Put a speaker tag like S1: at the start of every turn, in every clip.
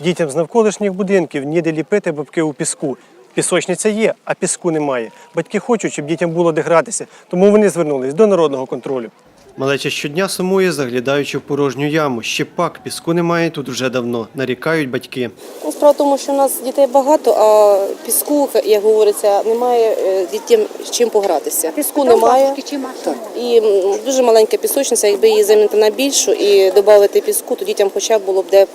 S1: Дітям з навколишніх будинків ніде ліпити бабки у піску. Пісочниця є, а піску немає. Батьки хочуть, щоб дітям було де гратися, тому вони звернулись до народного контролю. Малеча щодня сумує, заглядаючи в порожню яму. Ще пак піску немає тут вже давно, нарікають батьки.
S2: Ну, Справа в тому, що у нас дітей багато, а піску, як говориться, немає е, дітям з чим погратися. Піску немає. І дуже маленька пісочниця, якби її замінити на більшу і додати піску, то дітям хоча б було б де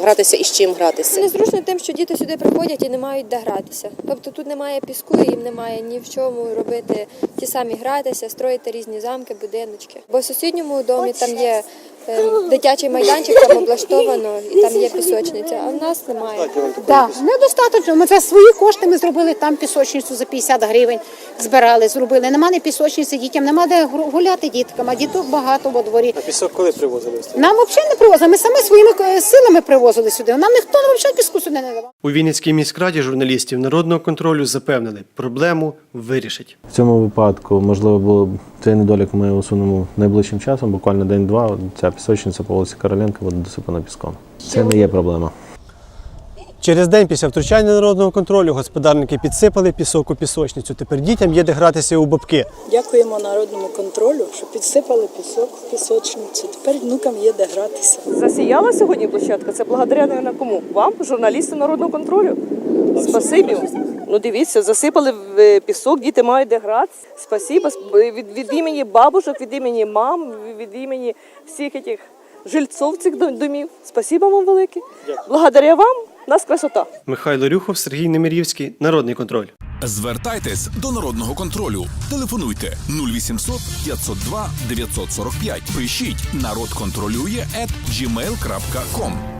S2: гратися і з чим гратися.
S3: Незручно тим, що діти сюди приходять і не мають де гратися. Тобто тут немає піску, їм немає ні в чому робити ті самі гратися, строїти різні замки, будиночки. Бо в сусідньому домі там є дитячий майданчик, там облаштовано, і там є пісочниця, а в нас немає.
S4: Да, недостатньо. Ми за свої кошти ми зробили там пісочницю за 50 гривень. Збирали, зробили. Нема не пісочниці дітям, нема де гру- гуляти діткам, а діток багато во дворі.
S1: А пісок коли привозили?
S4: Нам взагалі не привозили. Ми самі своїми е, силами привозили сюди. Нам ніхто взагалі піску сюди не давав.
S1: У Вінницькій міськраді журналістів народного контролю запевнили, проблему вирішать.
S5: В цьому випадку, можливо, було б цей недолік ми усунемо найближчим часом, буквально день-два. Ця пісочниця по вулиці Короленка буде досипана піском. Це не є проблема.
S1: Через день після втручання народного контролю господарники підсипали пісок у пісочницю. Тепер дітям є де гратися у бабки.
S6: Дякуємо народному контролю, що підсипали пісок в пісочницю. Тепер внукам є де гратися.
S7: Засіяла сьогодні площадка. Це благодаря на кому? Вам, журналістам народного контролю. Спасибі. Ну дивіться, засипали в е, пісок, діти мають де гратися. Спасибо. Сп- Від, від імені бабушок, від імені мам, від імені всіх цих жильців цих домів. Спасибо вам велике. Благодаря вам нас красота.
S1: Михайло Рюхов, Сергій Немирівський, Народний контроль.
S8: Звертайтесь до народного контролю. Телефонуйте 0800 502 945. Пишіть народ контролює at gmail.com.